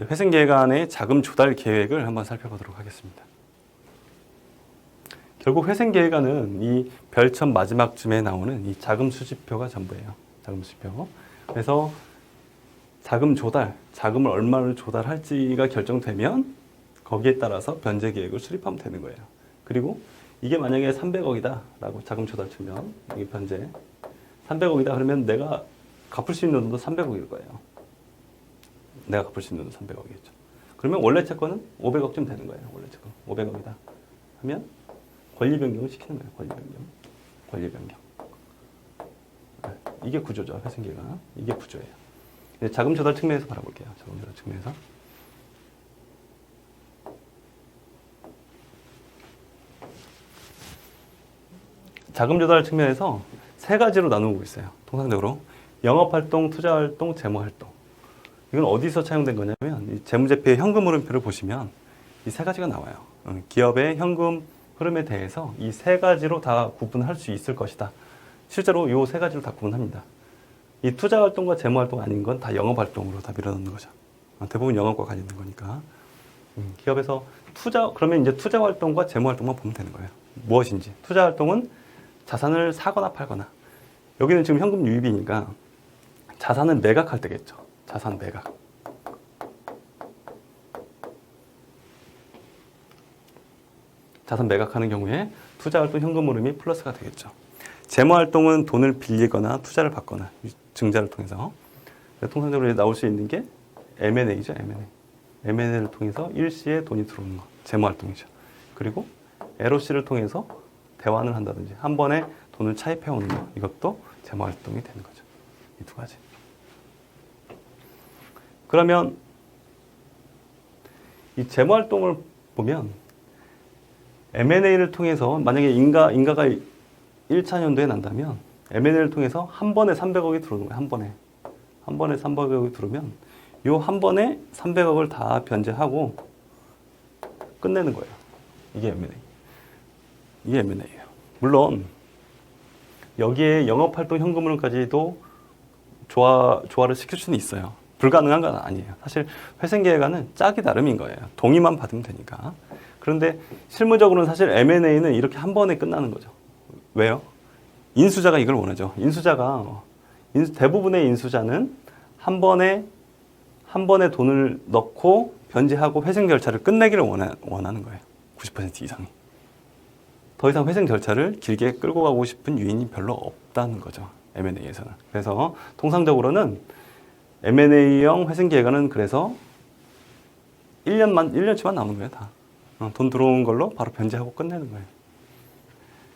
회생계획안의 자금 조달 계획을 한번 살펴보도록 하겠습니다. 결국 회생계획안은 이 별천 마지막쯤에 나오는 이 자금 수집표가 전부예요. 자금 수집표. 그래서 자금 조달, 자금을 얼마를 조달할지가 결정되면 거기에 따라서 변제 계획을 수립하면 되는 거예요. 그리고 이게 만약에 300억이다라고 자금 조달 치면 이게 변제 300억이다 그러면 내가 갚을 수 있는 돈도 300억일 거예요. 내가 갚을 수 있는 돈도 300억이겠죠. 그러면 원래 채권은 500억쯤 되는 거예요. 원래 채권 500억이다 하면 권리 변경을 시키는 거예요. 권리 변경, 권리 변경. 네, 이게 구조죠. 회생계가 이게 구조예요. 자금 조달 측면에서 바라볼게요. 자금 조달 측면에서. 자금 조달 측면에서 세 가지로 나누고 있어요. 통상적으로 영업 활동, 투자 활동, 재무 활동. 이건 어디서 차용된 거냐면 이 재무제표의 현금 흐름표를 보시면 이 세 가지가 나와요. 어, 기업의 현금 흐름에 대해서 이 세 가지로 다 구분할 수 있을 것이다. 실제로 이 세 가지로 다 구분합니다. 이 투자 활동과 재무 활동 아닌 건 다 영업 활동으로 다 밀어넣는 거죠. 어, 대부분 영업과 관련된 거니까. 음, 기업에서 투자 그러면 이제 투자 활동과 재무 활동만 보면 되는 거예요. 무엇인지 투자 활동은 자산을 사거나 팔거나 여기는 지금 현금 유입이니까 자산을 매각할 때겠죠. 자산 매각. 자산 매각하는 경우에 투자 활동 현금 흐름이 플러스가 되겠죠. 재무 활동은 돈을 빌리거나 투자를 받거나 증자를 통해서 통상적으로 나올 수 있는 게 M&A죠, M&A. M&A를 통해서 일시에 돈이 들어오는 거, 재무 활동이죠. 그리고 LOC를 통해서 대환을 한다든지 한 번에 돈을 차입해 오는 거, 이것도 재무 활동이 되는 거죠. 이 두 가지. 그러면 이 재무 활동을 보면 M&A를 통해서 만약에 인가 인가가 1차 연도에 난다면 M&A를 통해서 한 번에 300억이 들어오는 거예요. 한 번에. 한 번에 300억이 들어오면 요 한 번에 300억을 다 변제하고 끝내는 거예요. 이게 M&A. 이게 M&A예요. 물론 여기에 영업활동 현금흐름까지도 조화, 조화를 시킬 수는 있어요. 불가능한 건 아니에요. 사실 회생계획안은 짝이 나름인 거예요. 동의만 받으면 되니까. 그런데 실무적으로는 사실 M&A는 이렇게 한 번에 끝나는 거죠. 왜요? 인수자가 이걸 원하죠. 인수자가 인수- 대부분의 인수자는 한 번에 한 번에 돈을 넣고 변제하고 회생 절차를 끝내기를 원하, 원하는 거예요. 90% 이상이. 더 이상 회생 절차를 길게 끌고 가고 싶은 유인이 별로 없다는 거죠. M&A에서는. 그래서 통상적으로는 M&A형 회생 계획안은 그래서 1년만 1년치만 남은 거예요, 다. 어, 돈 들어온 걸로 바로 변제하고 끝내는 거예요.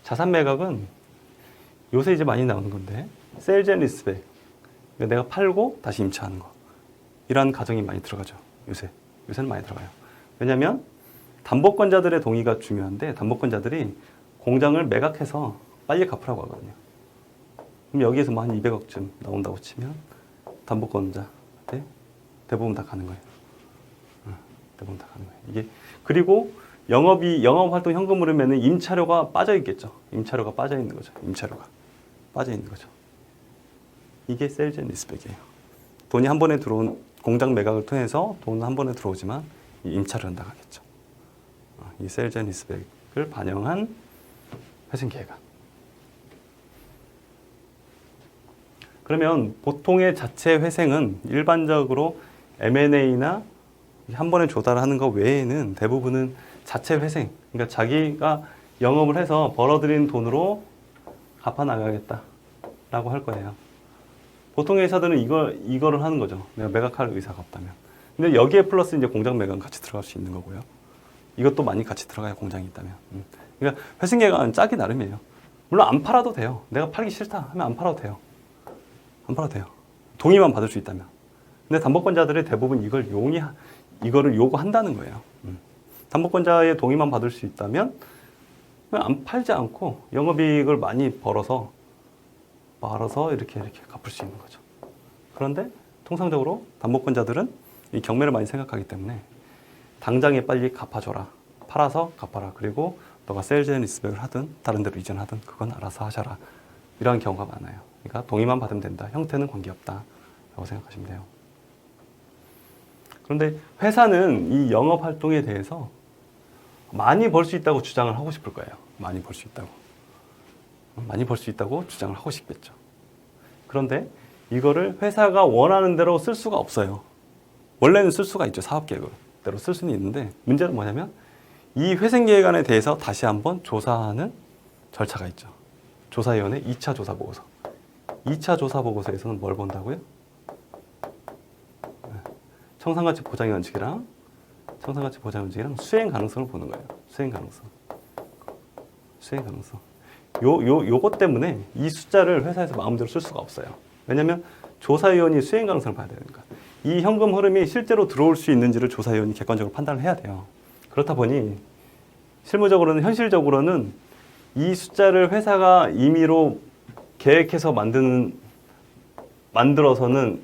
자산 매각은 요새 이제 많이 나오는 건데 세일즈 앤 리스백 내가 팔고 다시 임차하는 거. 이러한 과정이 많이 들어가죠 요새. 요새는 많이 들어가요. 왜냐하면 담보권자들의 동의가 중요한데 담보권자들이 공장을 매각해서 빨리 갚으라고 하거든요. 그럼 여기에서 뭐 한 200억쯤 나온다고 치면 담보권자한테 대부분 다 가는 거예요 어, 대부분 다 가는 거예요 이게 그리고 영업이 영업 활동 현금 흐름에는 임차료가 빠져 있겠죠. 임차료가 빠져 있는 거죠. 임차료가 빠져 있는 거죠. 이게 셀즈 앤 리스백이에요. 돈이 한 번에 들어온 공장 매각을 통해서 돈한 번에 들어오지만 이 임차료는 나가겠죠. 어, 이 셀즈 앤 리스백을 반영한 회생 계획안. 그러면 보통의 자체 회생은 일반적으로 M&A나 한 번에 조달하는 것 외에는 대부분은 자체 회생, 그러니까 자기가 영업을 해서 벌어들인 돈으로 갚아 나가겠다라고 할 거예요. 보통의 회사들은 이걸 이거를 하는 거죠. 내가 매각할 의사가 없다면. 근데 여기에 플러스 이제 공장 매각 같이 들어갈 수 있는 거고요. 이것도 많이 같이 들어가야 공장이 있다면. 음. 그러니까 회생 계획은 짝이 나름이에요. 물론 안 팔아도 돼요. 내가 팔기 싫다 하면 안 팔아도 돼요. 안 팔아도 돼요. 동의만 받을 수 있다면. 근데 담보권자들이 대부분 이걸 용이 이거를 요구한다는 거예요. 음. 담보권자의 동의만 받을 수 있다면 안 팔지 않고 영업이익을 많이 벌어서 벌어서 이렇게 이렇게 갚을 수 있는 거죠. 그런데 통상적으로 담보권자들은 이 경매를 많이 생각하기 때문에 당장에 빨리 갚아줘라. 팔아서 갚아라. 그리고 너가 세일즈 앤 리스백을 하든 다른 데로 이전하든 그건 알아서 하셔라. 이러한 경우가 많아요. 그러니까 동의만 받으면 된다. 형태는 관계없다. 라고 생각하시면 돼요. 그런데 회사는 이 영업 활동에 대해서 많이 벌 수 있다고 주장을 하고 싶을 거예요. 많이 벌 수 있다고. 많이 벌 수 있다고 주장을 하고 싶겠죠. 그런데 이거를 회사가 원하는 대로 쓸 수가 없어요. 원래는 쓸 수가 있죠. 사업 계획대로 쓸 수는 있는데 문제는 뭐냐면 이 회생 계획안에 대해서 다시 한번 조사하는 절차가 있죠. 조사위원회 2차 조사 보고서. 2차 조사 보고서에서는 뭘 본다고요? 네. 청산가치 보장의 원칙이랑 청산가치 보장 원칙이랑 수행 가능성을 보는 거예요. 수행 가능성. 수행 가능성. 요, 요, 요것 때문에 이 숫자를 회사에서 마음대로 쓸 수가 없어요. 왜냐면 조사위원이 수행 가능성을 봐야 되니까. 이 현금 흐름이 실제로 들어올 수 있는지를 조사위원이 객관적으로 판단을 해야 돼요. 그렇다 보니 실무적으로는 현실적으로는 이 숫자를 회사가 임의로 계획해서 만드는 만들어서는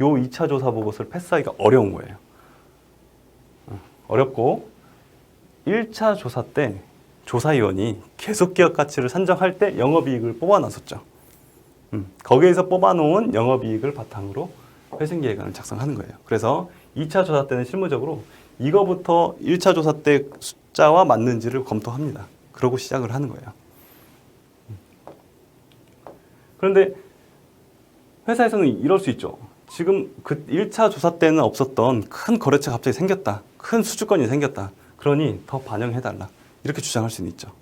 요 2차 조사 보고서를 패스하기가 어려운 거예요. 어, 어렵고 1차 조사 때 조사위원이 계속 기업 가치를 산정할 때 영업이익을 뽑아놨었죠. 음, 거기에서 뽑아놓은 영업이익을 바탕으로 회생계획안을 작성하는 거예요. 그래서 2차 조사 때는 실무적으로 이거부터 1차 조사 때 숫자와 맞는지를 검토합니다. 그러고 시작을 하는 거예요. 음. 그런데 회사에서는 이럴 수 있죠. 지금 그 1차 조사 때는 없었던 큰 거래처가 갑자기 생겼다. 큰 수주권이 생겼다. 그러니 더 반영해달라. 이렇게 주장할 수는 있죠.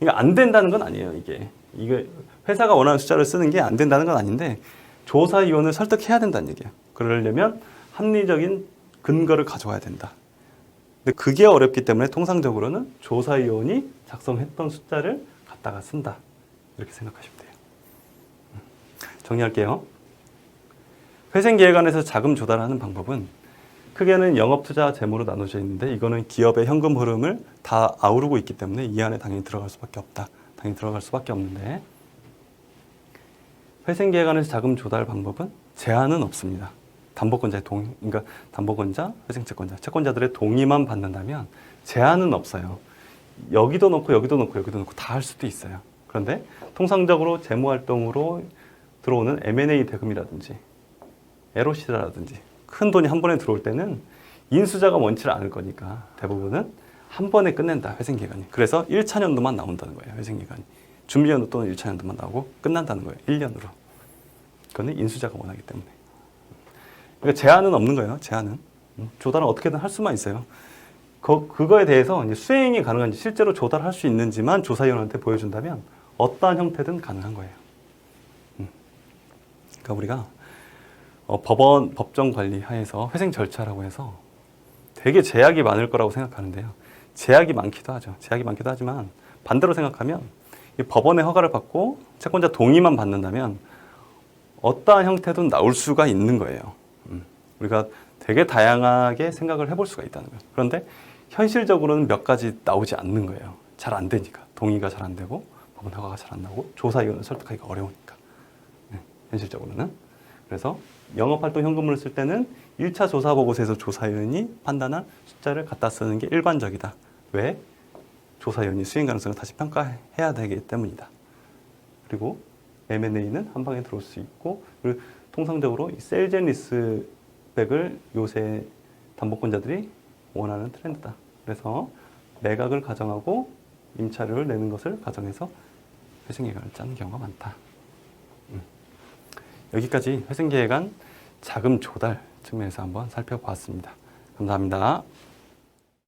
이게 안 된다는 건 아니에요, 이게. 이게 회사가 원하는 숫자를 쓰는 게 안 된다는 건 아닌데 조사위원을 설득해야 된다는 얘기예요. 그러려면 합리적인 근거를 가져와야 된다. 근데 그게 어렵기 때문에 통상적으로는 조사위원이 작성했던 숫자를 갖다가 쓴다. 이렇게. 음, 정리할게요. 회생계획안에서 자금 조달하는 방법은 크게는 영업투자 재무로 나눠져 있는데 이거는 기업의 현금 흐름을 다 아우르고 있기 때문에 이 안에 당연히 들어갈 수밖에 없다. 당연히 들어갈 수밖에 없는데 회생계획안에서 자금 조달 방법은 제한은 없습니다. 담보권자의 동, 그러니까 담보권자, 회생채권자, 채권자들의 동의만 받는다면 제한은 없어요. 여기도 넣고 여기도 넣고 여기도 넣고 다 할 수도 있어요. 그런데 통상적으로 재무활동으로 들어오는 M&A 대금이라든지 LOC라든지 큰 돈이 한 번에 들어올 때는 인수자가 원치를 않을 거니까 대부분은 한 번에 끝낸다 회생기간이. 그래서 1차 년도만 나온다는 거예요 회생기간이. 준비연도 또는 1차 년도만 나오고 끝난다는 거예요 1년으로. 그거는 인수자가 원하기 때문에. 그러니까 제한은 없는 거예요 제한은. 음, 조달은 어떻게든 할 수만 있어요. 그, 그거에 대해서 수행이 가능한지 실제로 조달할 수 있는지만 조사위원한테 보여준다면 어떠한 형태든 가능한 거예요. 음. 그러니까 우리가 어, 법원 법정 관리 하에서 회생 절차라고 해서 되게 제약이 많을 거라고 생각하는데요. 제약이 많기도 하죠. 제약이 많기도 하지만 반대로 생각하면 이 법원의 허가를 받고 채권자 동의만 받는다면 어떠한 형태든 나올 수가 있는 거예요. 음, 우리가 되게 다양하게 생각을 해볼 수가 있다는 거예요. 그런데 현실적으로는 몇 가지 나오지 않는 거예요. 잘 안 되니까 동의가 잘 안 되고 법원 허가가 잘 안 나오고 조사 위원을 설득하기가 어려우니까 네, 현실적으로는 그래서 영업활동 현금을 쓸 때는 1차 조사 보고서에서 조사위원이 판단한 숫자를 갖다 쓰는 게 일반적이다. 왜? 조사위원이 수행 가능성을 다시 평가해야 되기 때문이다. 그리고 M&A는 한 방에 들어올 수 있고 그리고 통상적으로 이 셀젠 리스 백을 요새 담보권자들이 원하는 트렌드다. 그래서 매각을 가정하고 임차료를 내는 것을 가정해서 회생계획을 짜는 경우가 많다. 여기까지 회생계획안 자금 조달 측면에서 한번 살펴보았습니다. 감사합니다.